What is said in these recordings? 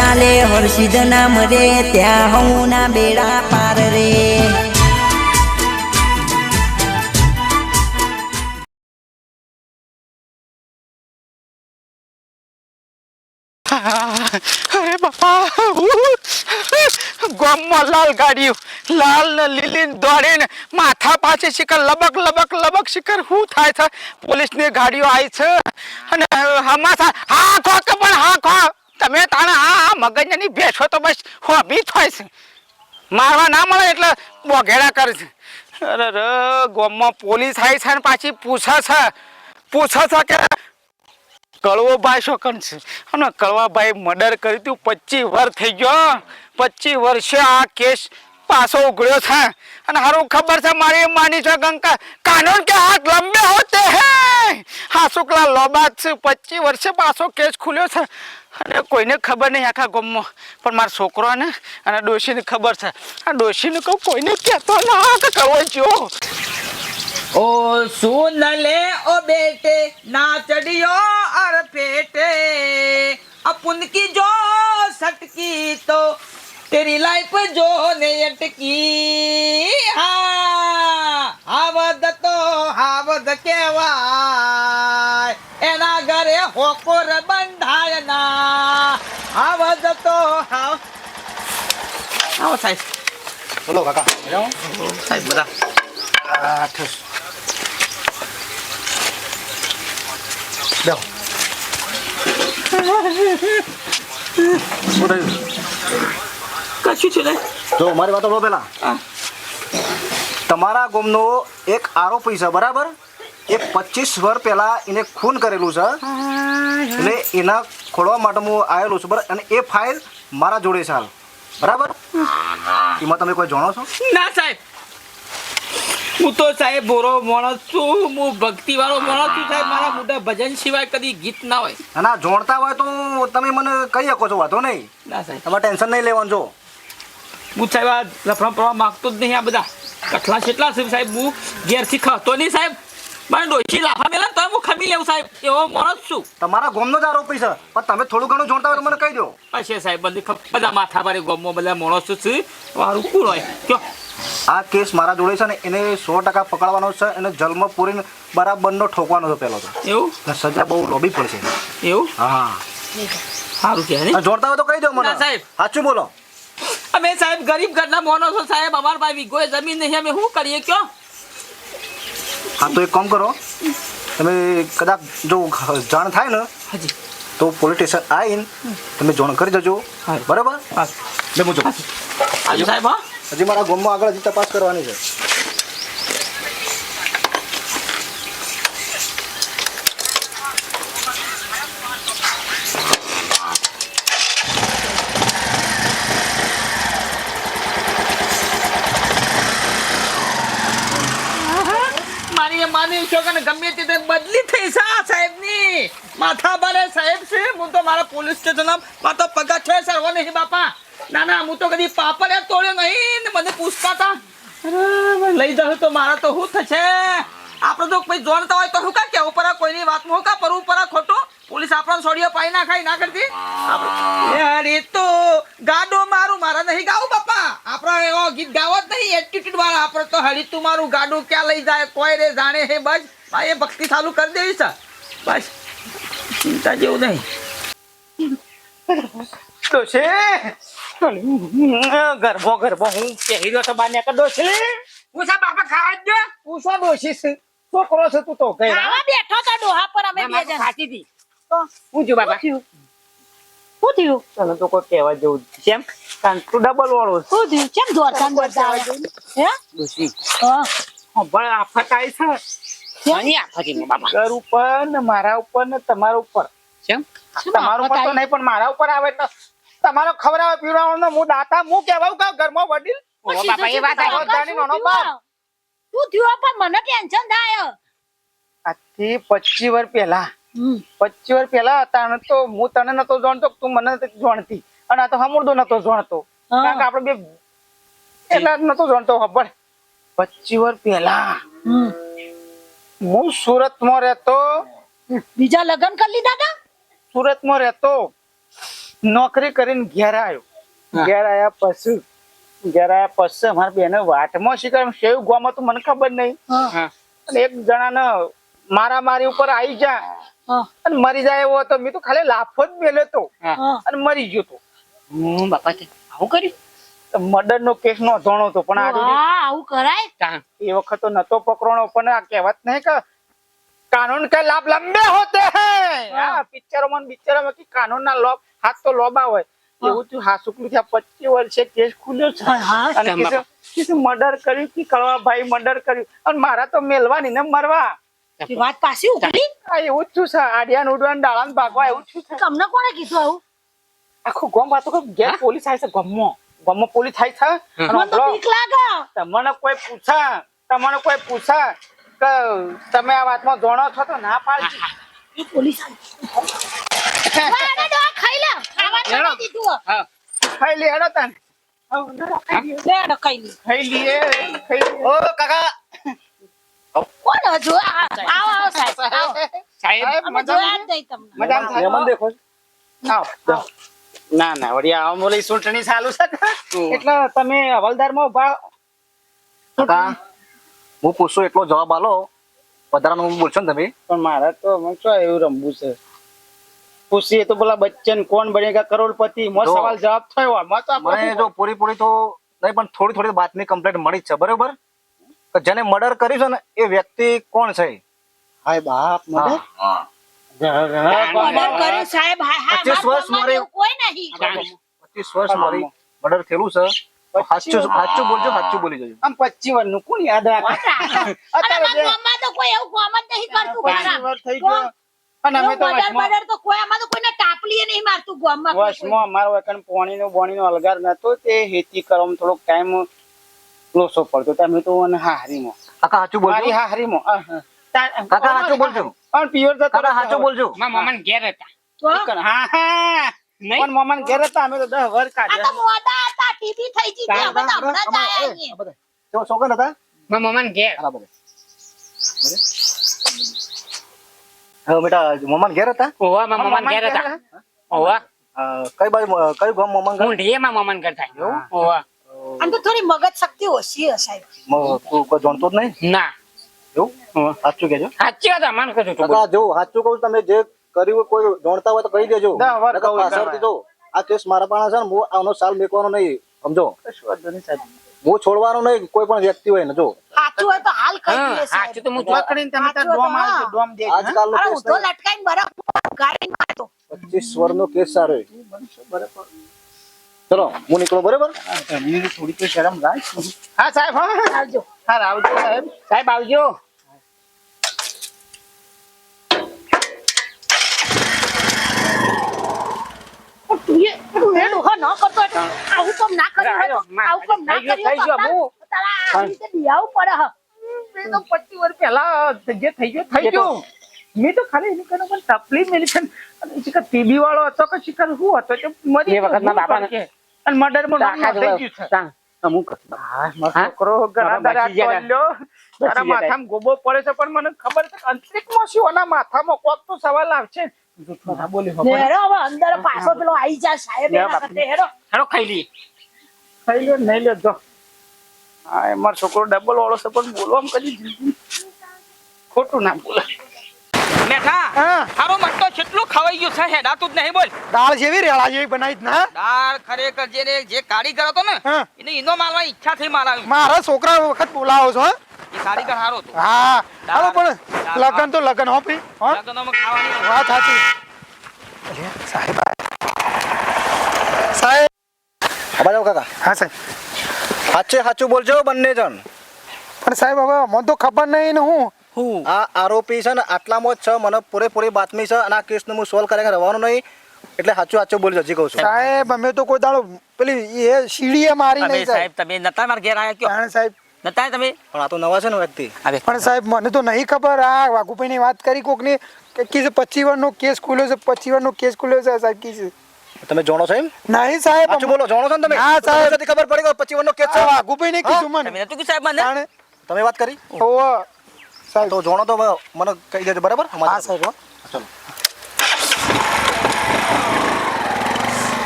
ચાલે, હર્ષિદ નામ રે, ત્યાં હું ના બેડા પાર રે. લાલ ગાડીઓ, લાલ ને લીલી ને દોડીને માથા પાસે શિખર, લબક લબક લબક શિખર. શું થાય છે? પોલીસની ગાડીઓ આવી છે અને હમાસા હા ખો કે પણ હા ખો તમે તાણે હા હા મગજની ભેસો તો બસ હોબી થાય છે. મારવા ના મળે એટલે બોઘેડા કરે છે. અરે ર ગામમાં પોલીસ આવી છે ને પાછી પૂછે છે. પૂછે છે કે કળવોભાઈ શોકન છે? અને કળવાભાઈ મર્ડર કર્યું હતું પચીસ વર્ષ થઈ ગયો. પચીસ વર્ષે આ કેસ પાછો ઉઘડ્યો છે. અને હારું ખબર છે, મારી માની છે ગંકા કાનૂન કે હાથ લંબે હોતે હે! આ શુક્લા લોબાદ છે. પચીસ વર્ષે પાછો કેસ ખુલ્યો છે. અને કોઈને ખબર નહીં આખા ગમમાં. પણ મારા છોકરોને અને ડોશીને ખબર છે. આ ડોશીને કહું, કોઈને કહેતો ના કે કરવો જો ઓ સુન લે ઓ બેટે, ના ચડિયો અર પેટે. અપુન કી જો સટકી તો તેરી લાઈફ જો ને અટકી. હા આવદ તો આવદ કેવા હોકોર બંધાય ના આવ તો હાવ. આવો સાહેબ. બોલો કાકા. સાહેબ બધા. આઠ બેહો શું થયું કશું છે ને? જો મારી વાત સાંભળો પેલા તમારા ગોમનો એક આરોપી છે બરાબર? એ પચીસ વર્ષ પહેલા એને ખૂન કરેલું છે. એટલે એના ખોળવા માટે હું આવેલું છું બરાબર? અને એ ફાઇલ મારા જોડે છે હાલ. બરાબર? એમાં તમે કોઈ જાણો છો? ના સાહેબ. હું તો સાહેબ બોરો માણસ છું હું ભક્તિ વાળો માણસ છું સાહેબ. મારા મોઢા ભજન સિવાય કદી ગીત ના હોય. અને જોણતા હોય તો તમે મને કહી શકો છો વાંધો નહીં. ના સાહેબ. તમારે ટેન્શન નહીં લેવાનું જો. હું સાહેબ આ લફડા પડવા માગતો જ નહીં આ બધા. કઠલા છેટલા છે સાહેબ. હું ઘેરથી ખાતો નહીં સાહેબ. મારે ડોશી લાફા મેલા તમે હું ખમી લેવું સાહેબ એવો માણસ છું. તમારા ગોમનો જ આરોપી છે. પણ તમે થોડું ઘણું જોડતા હોય તો મને કહી દો. હશે સાહેબ બધી બધા માથા ભારે ગોમમાં બધા માણસો છે. મારું કુળ હોય? કયો? આ કેસ મારા જોડે છે ને એને સો ટકા પકડવાનો છે એને જલમાં પૂરીને બરાબરનો ઠોકવાનો છે પહેલો તો. એવું? સજા બહુ લોબી પડશે. એવું? હા. સારું કે ને? જોડતા હોય તો કહી દો મને. સાહેબ. સાચું બોલો. અમે સાહેબ ગરીબ ઘરના માણસો સાહેબ અમારા પાસે વિગોએ જમીન નહીં અમે શું કરીએ કયો? હા તો એક કામ કરો. તમે કદાચ જો જાણ થાય ને હાજી. તો પોલીસ સ્ટેશન આવીને તમે જોણ કરી જજો હા. બરાબર? હા જમું જો. હાજી સાહેબ હા? હજી મારા ગામમાં આગળ હજી તપાસ કરવાની છે મારી એ માની છો કે ગમે તે બદલી થઈ છે આ સાહેબની. માથા ભરે સાહેબ છે, હું તો મારા પોલીસ સ્ટેશનમાં તો પગા છે સરવા નહીં બાપા. ના ના, હું તો કદી પાપડ તોડ્યો નહીં ને મને પૂછતા હતા. લઈ જાવ તો મારા તો શું થશે? આપણે તો કોઈ જોણતા હોય તો શું કા કેવું પર કોઈની વાત હું કા પરવું પર ખોટું? પોલીસ આપણને છોડીઓ પાઈ ના ખાઈ ના કરતી? એ તો, ગાડો મારું, મારા નહીં ગાવું આપણા એવો ગીત ગાવો જ નહીં. એટીટ્યુડ વાળા આપણે તો હળી તું મારું ગાડું ક્યાં લઈ જાય? કોઈ રે જાણે હે બસ. એ ભક્તિ ચાલુ કરી દેવી છે. બસ. ચિંતા જેવું નહીં. ડોશી ગરબો ગરબો. હું પહેરી રહ્યો તો બાને કે છે પૂછા બાપા ખાવા જ દો. દોશી છે. છોકરો છે તું તો કઈ ખાવા બેઠો તો ડોહા પર અમે બે જણ. ખાતી હતી હું જો બાપા? શું થયું? તને તો કોઈ કહેવા જેવું જ કેમ કારણ તું ડબલ વાળો શું થયું? કેમ દોડતા દોડતા આવે હે? ડોશી. હા. ભલે આફત આવી છે. કેમ? આફત બાપા ઘર ઉપર ને મારા ઉપર ને તમારા ઉપર. કેમ? તમારા ઉપર તો નહીં પણ મારા ઉપર આવે તો તમારો ખવડાવે પીવડાવવાનો હું દાતા હું કહેવાઉં કે ઘરમાં વડીલ? ઓ બાપા તો એ વાત આવો થયું? જાણી નાનો બાપ. તું થયો? પણ મને ટેન્શન થાય. આજથી પચીસ વર્ષ પહેલા. હમ. પચીસ વર્ષ પહેલા હતા તો હું તને નતો જાણતો તું મને નથી જાણતી. અને આ તો હમુરદો નતો જાણતો. કારણ કે આપણે બે એટલા નતો જાણતો ખબર પચીસ વર્ષ પહેલા હું હું સુરતમાં રહેતો. બીજા લગ્ન કરી લીધા હતા સુરતમાં રહેતો. નોકરી કરીને ઘેર આવ્યો ઘેર આવ્યા પછી ઘેર આવ્યા પછી અમારા બેને વાટમાં શીખર શેવ ગોમાં તો મને ખબર નહીં. અને એક જણાને મારા મારી ઉપર આવી જા અને મરી જાય એવો હતો. મેં તો ખાલી લાફો જ મેલ્યો તો અને મરી ગયો તો. હું બાપા તે આવું કર્યું? મર્ડર નો કેસ નો ધોણો તો પણ આ આવું કરાય? એ વખત તો નતો પકડવાનો પણ આ કહેવત નહીં કે કાનૂન કે લાભ લંબે હોતે હૈ. હા. પિક્ચરોમાં પિક્ચરોમાં કે કાનૂન ના લોબ હાથ તો લોબા હોય. એવું તું હાસુકલું થયા પચીસ વર્ષે કેસ ખુલ્યો છે. અને મર્ડર કર્યું કે કળવા ભાઈ મર્ડર કર્યું? અને મારા તો મેલવાની ને મરવા. વાત પાછી આ એવું જ છું છે. આડિયાન ઉડવાન ડાળાન ભાગવા એવું છે. તમને કોણે કીધું આવું? આખું ગમ વાતો કે ઘેર પોલીસ આવે છે ગમો ગમો પોલીસ થાય છે મને તો હમણાં બીક લાગે તમને કોઈ પૂછા તમને કોઈ પૂછા કે તમે આ વાતમાં જોણો છો તો ના પાડજી પોલીસ ખાઈ લે ખાવાનું લેણો. બનાવી દીધું હો. હા ખાઈ લે હેડો તને લે આને ખાઈ લે. ખાઈ લઈએ ખાઈ લઈએ. ઓ કાકા કોણ હજુ આ- આવો આવો સાહેબ આવો. સાહેબ અમે જોયા જ નહીં તમને મજામાં થાય? મહેમાન દેખો આવો, જાઓ. ના ના વળી આમ બોલી ચૂંટણી ચાલુ છે એટલે તમે હવલદારમાં ઊભા હું પૂછું એટલો જવાબ આલો. વધારાનું બોલશો ને તમે? પણ મારા તો મને શું એવું રમવું છે? પૂછીએ તો બોલા બચ્ચન કોણ બનેગા કરોડપતિ? મો સવાલ જવાબ થયો. આમાં તો મને જો પૂરી પૂરી તો નહીં પણ થોડી થોડી બાતમી કમ્પ્લેટ મળી છે બરોબર? જેને મર્ડર કર્યું છે ને એ વ્યક્તિ કોણ છે? હાય બાપ મદદ હા. મર્ડર કર્યું સાહેબ હા હા પચીસ વર્ષ ગામમાં કોઈ નહીં. પચીસ વર્ષ મારી મર્ડર થયેલું છે. સાચું સાચું બોલજો સાચું બોલી જજો. આમ પચીસ વર્ષનું કોણ યાદ રાખે? કોણ રાખે? અને અત્યારે અમારા બે- ગામમાં તો કોઈ એવું કામ જ નહીં કરતું વર્ષ થઈ ગયો. અને અમે તો મર્ડર તો કોઈ આમાં કોઈને ટાપલીએ નહીં મારતું ગામમાં વર્ષમાં અમારો વખત પોણીનો બોણીનો અલગાર નતો તે હેતી કરવામાં થોડોક ટાઈમ લોસો પડતો. તમે અમે તો અને હાહરીમાં કાકા સાચું બોલજો. તા- કાકા સાચું બોલજો પણ પિયર જતો કાકા રહેતો. સાચું બોલજો મારા મામાને ઘેર હતા તો હા હા નહીં પણ મોમાન ઘેર હતા અમે તો દસ વર આ તો કાઢ્યા મોડા હતા ટીવી થઈ ગઈ હતી, અમે તો હમણાં જ આયા છીએ. તો છોકરા હતા મારા મામાને ઘેર બરાબર હવે બેટા મોમાન ઘેર હતા ઓવા મારા મામાને ઘેર હતા ઓવા અ, કઈ બાજુ અ, કયું ગામ મોમાન ઘર હું ઢીએ મારા મામાને ઘર થાય ઓવા આમ તો થોડી મગજ શક્તિ ઓછી હશે સાહેબ મ- તું કોઈ જાણતો જ નહીં ના એવું સાચું કેજો સાચી વાત અમારે કશું તો કાકા જો સાચું કહું તમે જે કર્યું કોઈ જાણતા હોય તો કહી દેજો. ના, વાત કહું પાછળથી જો આ કેસ મારા પાસે છે ને હું આનો સાલ મેકવાનો નહીં સમજો? કશું વાંધો નહીં સાહેબ. હું છોડવાનો નહીં કોઈ પણ વ્યક્તિ હોય ને જો. સાચું હોય તો હાલ કહી હા સાચું તો હું પકડીને તમે તાર ડોમ આવજો, ડોમ દેજો, હા? આજકાલનો કેસ લટકાઈને મારતો. સારો ચલો હું નીકળો બરાબર? થોડી તો શરમ રાખ. હા સાહેબ હા. આવજો. હા આવજો સાહેબ. સાહેબ આવજો. તકલીફ મેલી છે. ટીબી વાળો હતો કે શિખર શું હતો મર્ડરમાં થઈ ગયું છે. અમુક? છોકરો. તારા માથામાં ગોબો પડે છે પણ મને ખબર છે કે શું આના માથામાં કોક તો સવાલ આવશે. હેરો અંદર પાછો પેલો આવી સાહેબ લે બાપુ. કરતે હેરો. ખાઈ લઈએ ખાઈ લ્યો નહીં લ્યો જો હા એ મારો છોકરો ડબલ વાળો છે પણ બોલવામાં કદી ખોટું ના બોલે મેઠા હા. હારો મટકો કેટલું ખવાઈ ગયું છે હેડાતું જ નહીં બોલ. દાળ જેવી રેળા જેવી બનાવી જ ના. દાળ ખરેખર જે જે કારીગર હતો ને એને ઈનો મારવાની ઈચ્છા થઈ મારાવી મારા છોકરા વખત બોલાવો છો એ કારીગર હારો હતો. હા. હાલો પણ લગન તો લગન હો પી હો? લગ્નમાં ખાવાની વાત સાચી. સાહેબ સાહેબ. કાકા. હા સાહેબ. સાચે સાચું બોલજો બંને જણ પણ સાહેબ હવે મને તો ખબર નહીં ને હું. હું? આ આરોપી છે ને આટલામાં જ છે. મને પૂરેપૂરી બાતમી છે અને આ કેસનું હું સોલ્વ કરીને રહેવાનું નહીં. એટલે સાચું સાચું બોલી હજી કહું છું. સાહેબ અમે તો કોઈ દાડો પેલી એ સીડીએ મારી નહીં સાહેબ. તમે નતા મારા ઘેર આવ્યા કયો? સાહેબ. નતા તમે? પણ આ તો નવા છે ને વ્યક્તિ. પણ સાહેબ મને તો નહીં ખબર આ વાઘુભાઈની વાત કરી કોકની કે કીધું પચીસ વર્ષનો કેસ ખુલ્યો છે પચીસ વર્ષનો કેસ ખુલ્યો છે સાહેબ કીધું તમે જાણો છો એમ? નહીં સાહેબ સાચું બોલો જાણો છો ને તમે? હા, સાહેબ. ખબર પડી ગઈ પચીસ વર્ષનો કેસ છે. વાઘુભાઈ ને કીધું મને. તમે નતું કીધું સાહેબ મને? જાણે. તમે વાત કરી. ઓવો સાહેબ તો જોણો તો મને કહી દેજો બરાબર? હા સાહેબ. ચલો.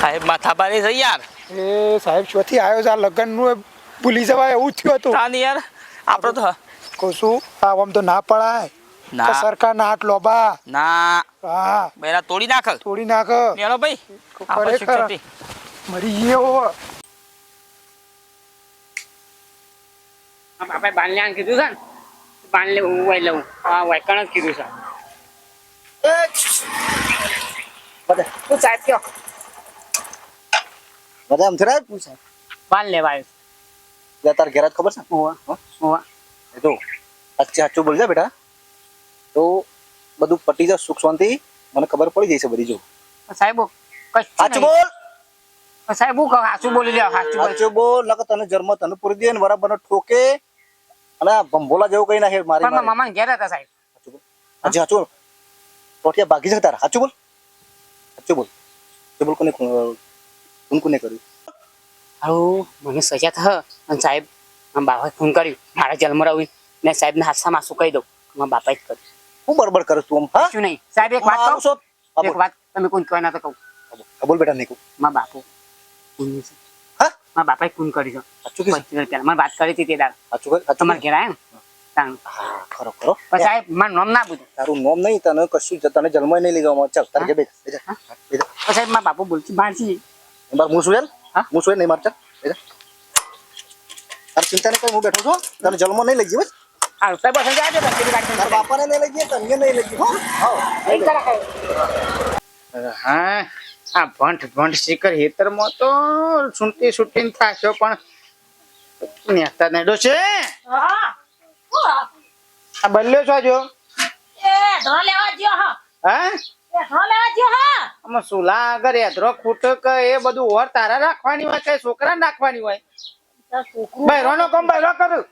સાહેબ માથા ભારે છે યાર? એ સાહેબ ચોથી આવ્યો છે આ લગ્નનું ભૂલી જવાય એવું થયું હતું. તાન યાર આપણો તો કહું છું આ આમ તો ના પડાય. ના. સરકાર ના હાથ લોબા ના. હા. બેરા તોડી નાખ. તોડી નાખ. નેનો ભાઈ ખરેખર. મરી ગયો આપણે કીધું છે ને હું વાય લઉં. હા વાયકણ જ કીધું છે. હું સાહેબ કયો? બધા આમ થયા પૂછે. બાન લેવાય તાર ઘેર ખબર છે? હોવા હોવા એ તો સાચે સાચું બોલજે બેટા. તો બધું પટી જાય સુખ શાંતિ. મને ખબર પડી જશે બધી જો. સાહેબ સાચું બોલ. સાહેબ હું સાચું બોલી લ્યો સાચું બોલ. સાચું બોલ નકર તને જન્મ તને પૂરી દે ને બરાબર ઠોકે. અને ભંભોલા જેવું કઈ નાખે મારી મારા. મામા ઘેર હતા સાહેબ. હાચું હાચું બોલ. ટોટિયા ભાગી શકે તારા? સાચું બોલ? હાચું બોલ. તે બોલ કોને કોણ કોને કર્યું? હારું મને સજા થ. અને સાહેબ મારા બાપાએ ફોન કર્યું. મારા જન્મરાવી ને સાહેબને હાથમાં શું કહી દઉં. મારા બાપાએ જ કર્યું. હું બરબર કરું તું આમ હા? શું નહીં. સાહેબ એક વાત મારું કહું? છો હા, એક બોલ. વાત તમે કોઈ કહેવા ના તો કહું. હા, બોલ. બેટા નહીં કહું મારા બાપુ. છે. હા મારા બાપાએ ખૂન કર્યું સાચું છે પચીસ મને વાત કરી હતી તે દાદા તમારે ઘેર આવ્યા ને? તાણ. ખરો ખરો. પણ સાહેબ મારું નામ ના તારું નોમ નહીં તને કશું તને જન્મ નહીં લઈ જવામાં ચાલ તારે સાહેબ મારા બાપુ બોલતી છે. માર હું શું હા? હું નહીં માર ચાલ તારે ચિંતા નહીં કર હું બેઠો છું? તને જન્મ નહીં લઈ બસ. સાહેબ બસ તારા બાપાને નહીં લઈ જઈએ તને નહીં લઈ જઈએ હો. કરે. હા. આ ભંઠ ભંઠ શિખર હેતરમાં તો સુનતી સુટીને થાશો પણ નેતા નેડો હા? આ? બદલ્યો છો જો એ ધો લેવા જ્યો હા. હા? એ લેવા જ્યો હા. આમાં સુલા આગળ યાદરો ખૂટક એ બધું ઓર તારા રાખવાની હોય કે છોકરા નાખવાની હોય? છોકરું કામ બૈરો કરું.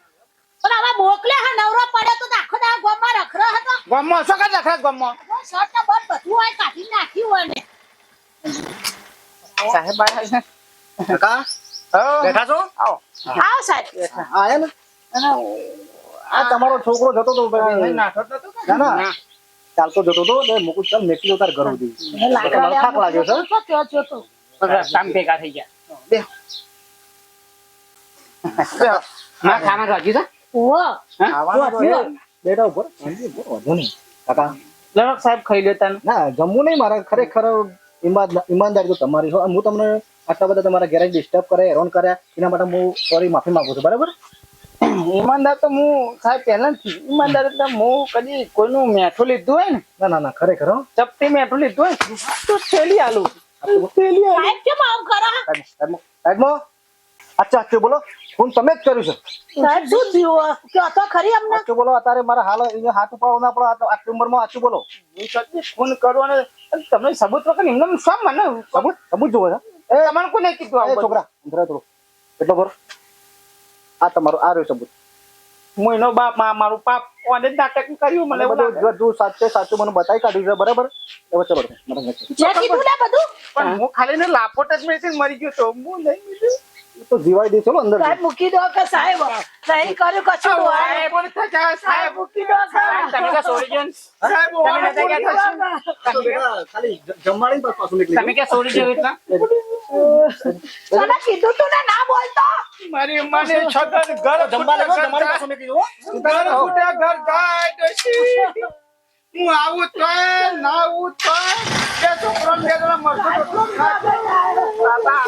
પણ હવે મોકલે હા નવરો પડ્યો તો આખો દાડો ગામમાં રખડો હતો. ગામમાં? શું કરે રખડા ગામમાં? શર્ટ બટ બધું હોય કાઢી નાખ્યું હોય ને. સાહેબ આયા છે કાકા? હો. બેઠા છો? આવો. આવો સાહેબ. આયા ને આ તમારો છોકરો જતો હતો ના ના. ચાલતો જતો હતો ને મુકુટ ચાલ મેકી દો તાર ઘર સુધી. મને થાક લાગ્યો છે? રસ્તામાં ભેગા થઈ ગયા. ના ખ્યાન રાખ્યું છે? ઓ બેટા ઉપર. વાંધો નહીં કાકા. લડક સાહેબ ખાઈ લેતા ના જમવું નહીં મારે. ખરેખર ઈમાનદારી તો તમારી હો હું તમને આટલા બધા તમારા ગેરેજ ડિસ્ટર્બ કરે હેરાન કર્યા એના માટે હું સોરી માફી માંગુ છું. બરાબર? ઈમાનદાર તો હું સાહેબ પહેલાથી ઈમાનદાર એટલે હું કદી કોઈનું મેઠું લીધું હોય ને. ના ના ના ખરેખર હો. ચપટી મેઠું લીધું હોય તો થેલી આલું. થેલી આલું. કેમ આમ કરો? સાહેબ, અચ્છા બોલો. ફોન તમે જ કર્યું છે. સાહેબ શું થયું? ખરી અમને? બોલો અત્યારે મારા હાલ અહીંયા હાથ ઉપાડો ના પડો આ- આટલી ઉંમરમાં બોલો. હું કદી ફોન કરું અને તમને સબૂત વગર એમને શું મને સબૂત? સબૂત જોવે છે? એ તમારે કોને કીધું એ છોકરા અંદર થોડો. એટલો ભરો. આ તમારો આ રહ્યો સબૂત. હું એનો બાપ મા- મારું પાપ કોને નાટક કર્યું મને બધું. બધું સાચે સાચું મને બતાવી કાઢ્યું છે બરાબર? હવે ચલો મને જે કીધું ને બધું? પણ હું ખાલી ને લાપોટ જ મેળવીને મરી ગયો તો હું નહીં તો જીવાઈ દે ચલો અંદર સાહેબ મૂકી દો કે સાહેબ સહી કર્યું કશું સાહેબ, કોણ થશે? સાહેબ, મૂકી દો સાહેબ, તમે કે છોડી દો સાહેબ, તમે નતા બેટા, ખાલી જ- જમવાની જ પાછું નીકળી તમે કે સોરી જેવું એટલા તને કીધું તું ને ના બોલતો મારી માને છગન ઘર જમવા લાગો ફૂટે, જમવાની નીકળી જુઓ. ઘર ફૂટે, ઘર જાય, ડોશી. હું આવું તો ના આવું તો બે છોકરો ને બે જણા મરતો બાબા.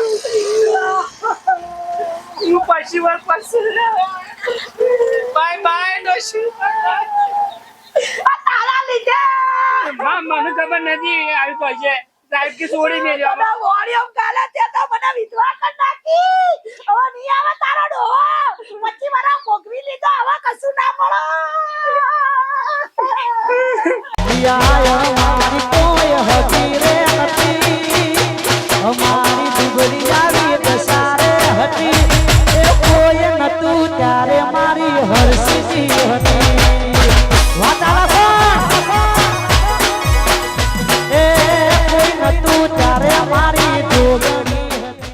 હું પછી વાર પછી બાય બાય ડોશી તારા લીધે. માં મને ખબર નથી આવી પહોંચે સાહેબ કે છોડી નહીં જવા. મને વોળિયમ કાલે તે તો મને વિધવા કરી નાખી. હવે નહીં આવે તારો ડોહો. પછી મારા ભોગવી લીધો હવે કશું ના મળે.